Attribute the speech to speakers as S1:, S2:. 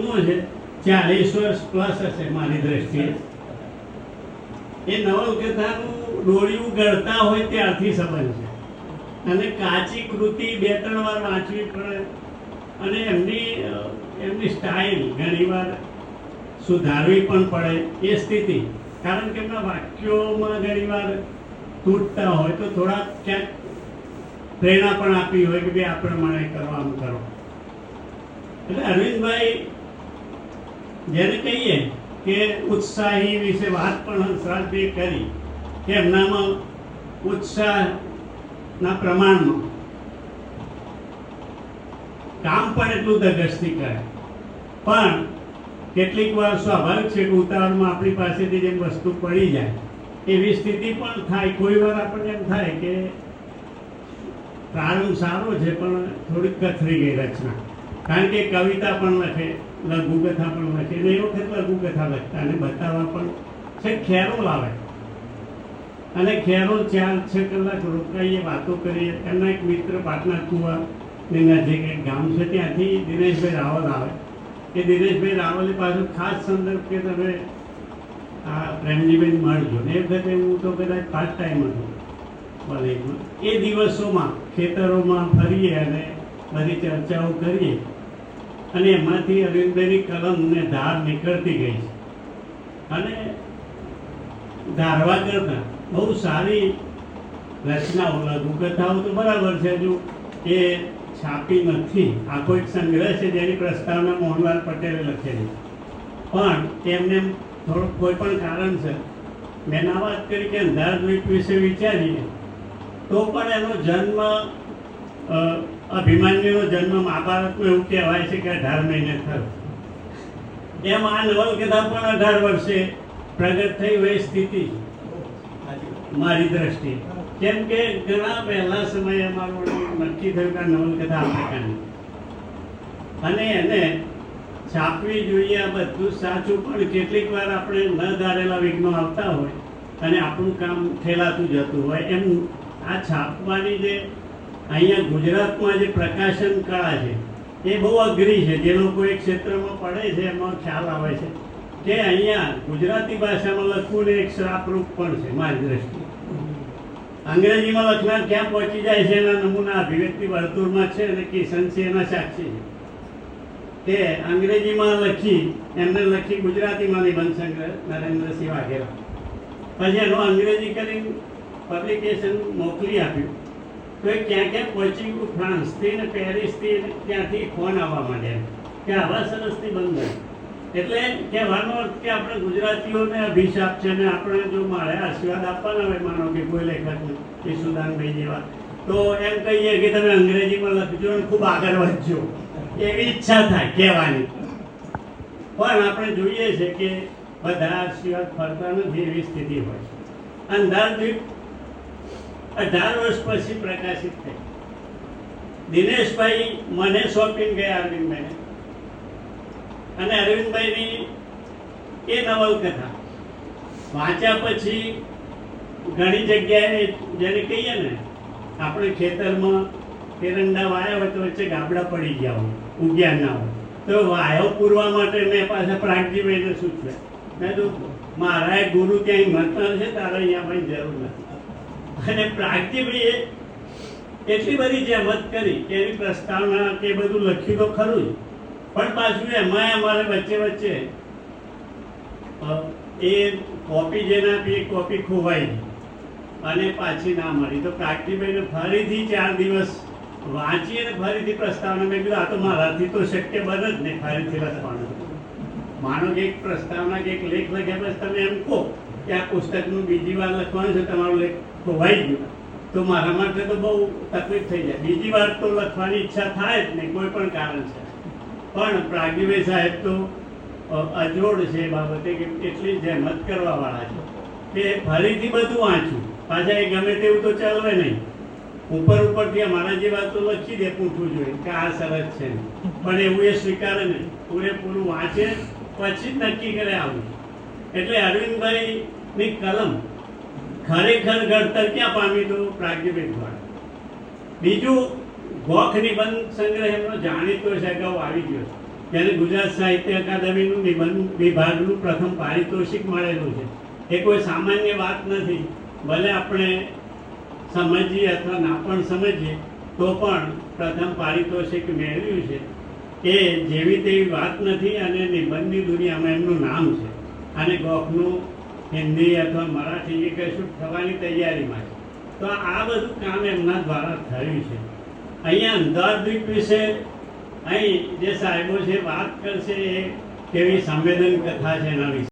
S1: છે. ચાલીસ વર્ષ પ્લસ હશે મારી દ્રષ્ટિએ. એ નવલકથાનું ડોળિયું ગળતા હોય ત્યારથી સંબંધ છે. અને કાચી કૃતિ બે ત્રણ વાર વાંચવી પડે. અને એમની એમની સ્ટાઇલ ઘણીવાર સુધારવી પણ પડે એ સ્થિતિ. કારણ કે એમના વાક્યોમાં ઘણીવાર તૂટતા હોય તો થોડા ક્યાંક પ્રેરણા પણ આપી હોય કે ભાઈ આ પ્રમાણે કરવાનું કરો. એટલે અરવિંદભાઈ જેને કહીએ કે ઉત્સાહી વિશે વાત પણ હંસરાજભાઈએ કરી કે એમનામાં ઉત્સાહના પ્રમાણમાં. કામ પણ એટલું ધગસથી કરે. પણ કેટલીક વાર સ્વાભાવિક છે કે ઉતાવળમાં આપણી પાસેથી જેમ વસ્તુ પડી જાય, એવી સ્થિતિ પણ થાય. કોઈ વાર આપણને એમ થાય કે પ્રારંભ સારો છે, પણ થોડીક કથરી ગઈ રચના. કારણ કે કવિતા પણ લખે. લઘુકથા પણ વાંચે અને એ વખત લઘુકથા લખતા અને બતાવવા પણ છે ખેરો લાવે. અને ખેરો ચાર, છ કલાક રોકાઈએ, વાતો કરીએ. એમના એક મિત્ર પાટના કુવા નજીક એક ગામ છે ત્યાંથી દિનેશભાઈ રાવલ આવે. એ દિનેશભાઈ રાવલે પાછું ખાસ સંદર્ભ કે તમે આ પ્રેમજીબેન મળજો. ને એ વખતે હું તો કદાચ પાર્ટ ટાઈમ હતો કોલેજમાં એ દિવસોમાં, ખેતરોમાં ફરીએ અને બધી ચર્ચાઓ કરીએ. અને એમાંથી અરવિંદભાઈની કલમ ને ધાર નીકળતી ગઈ છે. અને ધારવા કરતા બહુ સારી રચનાઓ, લઘુકથાઓ તો બરાબર છે. જો એ છાપી નથી. આખો એક સંગ્રહ છે જેની પ્રસ્તાવના મોહનલાલ પટેલે લખેલી. પણ તેમને થોડુંક કોઈ પણ કારણસર મેં ના વાત કરી કે અંધારદ્વીપ વિશે વિચારીએ, તો પણ એનો જન્મ અભિમાન્યુનો જન્મ મહાભારતમાં એવું કહેવાય છે કે અઢાર મહિને થયો. એમ આ નવલકથા પણ અઢાર વર્ષે પ્રગટ થઈ હોય સ્થિતિ મારી દ્રષ્ટિએ. કેમ કે ઘણા પહેલા સમયે અમારું નક્કી થયું કે નવલકથા આપણે કાઢી. અને એને છાપવી જોઈએ આ બધું સાચું પણ કેટલીક વાર આપણે ન ધારેલા વિઘ્નો આવતા હોય અને આપણું કામ ઠેલાતું જતું હોય એમ આ છાપવાની જે અહીંયા ગુજરાતમાં જે પ્રકાશન કળા છે, એ બહુ અઘરી છે. જે લોકો એ ક્ષેત્રમાં પડે છે, એમાં ખ્યાલ આવે છે. કે અહીંયા ગુજરાતી ભાષામાં લખવું ને એક શ્રાપરૂપ પણ છે, મારી દ્રષ્ટિએ. અંગ્રેજીમાં લખનાર ક્યાં પહોંચી જાય છે, એના નમૂના અભિવ્યક્તિ વર્તુળમાં છે અને કિશનસિંહ એના સાક્ષી છે. કે અંગ્રેજીમાં લખી, એમને લખી ગુજરાતીમાં નિબંધ સંગ્રહ નરેન્દ્રસિંહ વાઘેલા. પછી એનું અંગ્રેજી કરીને પબ્લિકેશન મોકલી આપ્યું. તો એ ક્યાં ક્યાં પહોંચી ગયું? ફ્રાન્સથી ને પેરિસથી ત્યાંથી ફોન આવવા માંડ્યા કે આવા સરસથી બંધ એટલે કહેવાનો અર્થ કે આપણે ગુજરાતીઓને અભિશાપ છે ને આપણે જો મારે આશીર્વાદ આપવાના હોય, માનો કે કોઈ લેખક ઈસુદાનભાઈ જેવા, તો એમ કહીએ કે તમે અંગ્રેજીમાં લખજો અને ખૂબ આગળ વધજો. એવી ઈચ્છા થાય, કહેવાની. પણ આપણે જોઈએ છે કે બધા આશીર્વાદ ફરતા નથી એવી સ્થિતિ હોય છે. અંધારદ્વીપ અઢાર વર્ષ પછી પ્રકાશિત થઈ. દિનેશભાઈ મને સોંપીને ગયા અરવિંદભાઈને. અને અરવિંદભાઈની એ નવલકથા. વાંચ્યા પછી ઘણી જગ્યાએ જેને કહીએ ને, આપણે ખેતરમાં એરંડા વાયા હોય તો વચ્ચે ગાબડા પડી ગયા હોય, ઉગ્યા ના હોય. તો વાયો પૂરવા માટે મેં પાછા પ્રાગજીભાઈને સૂચવ્યા. મેં તો મારા ગુરુ ક્યાંય હિંમતનાર છે તારે અહીંયા ભાઈ જરૂર નથી. અને પ્રાગજીભાઈએ એટલી બધી જહેમત કરી કે એની પ્રસ્તાવના કે બધું લખ્યું તો ખરું પણ પાછું એમાં અમારે વચ્ચે વચ્ચે એ કોપી જેને આપી એ કોપી ખોવાઈ અને પાછી ના મળી. તો પ્રાગતિભાઈને ફરીથી ચાર દિવસ વાંચી અને ફરીથી પ્રસ્તાવના મેં કીધું, આ તો મારાથી તો શક્ય બને જ નહીં, ફરીથી લખવાનું. માનો કે એક પ્રસ્તાવના કે એક લેખ લખ્યા પછી તમે એમ કહો કે આ પુસ્તકનું બીજી વાર લખવાનું છે, તમારો લેખ ખોવાઈ ગયો. તો મારા માટે તો બહુ તકલીફ થઈ જાય. બીજી વાર તો લખવાની ઈચ્છા થાય જ નહીં, કોઈ પણ કારણ છે. પણ પ્રાગજીભાઈ સાહેબ તો અજોડ છે એ બાબતે કે એટલી જહેમત કરવા વાળા છે કે ફરીથી બધું વાંચું. પાછા એ ગમે તેવું તો ચાલવે નહીં. ઉપર ઉપરથી અમારા જે તો લખી દે પૂછવું જોઈએ કે આ સરસ છે. પણ એવું એ સ્વીકારે નહીં. પૂરેપૂરું વાંચે, પછી જ નક્કી કરે આવું. એટલે અરવિંદભાઈ ની કલમ ખરેખર ઘડતર ક્યાં પામી તો પ્રાગજીભાઈ દ્વારા. બીજું, ગોખ નિબંધ સંગ્રહ એમનો જાણીતો છે, અગાઉ આવી ગયો છે. ત્યારે ગુજરાત સાહિત્ય અકાદમીનું નિબંધ વિભાગનું પ્રથમ પારિતોષિક મળેલું છે. એ કોઈ સામાન્ય વાત નથી. ભલે આપણે સમજીએ અથવા ના પણ સમજીએ, તો પણ પ્રથમ પારિતોષિક મેળવ્યું છે. એ જેવી તેવી વાત નથી અને નિબંધની દુનિયામાં એમનું નામ છે. અને ગોખનું હિન્દી અથવા મરાઠી એ કશું થવાની તૈયારીમાં છે. તો આ બધું કામ એમના દ્વારા થયું છે. અહીંયા અંધારદ્વીપ વિશે અહીં જે સાહેબો છે વાત કરશે એ કેવી સંવેદન કથા છે એના વિશે.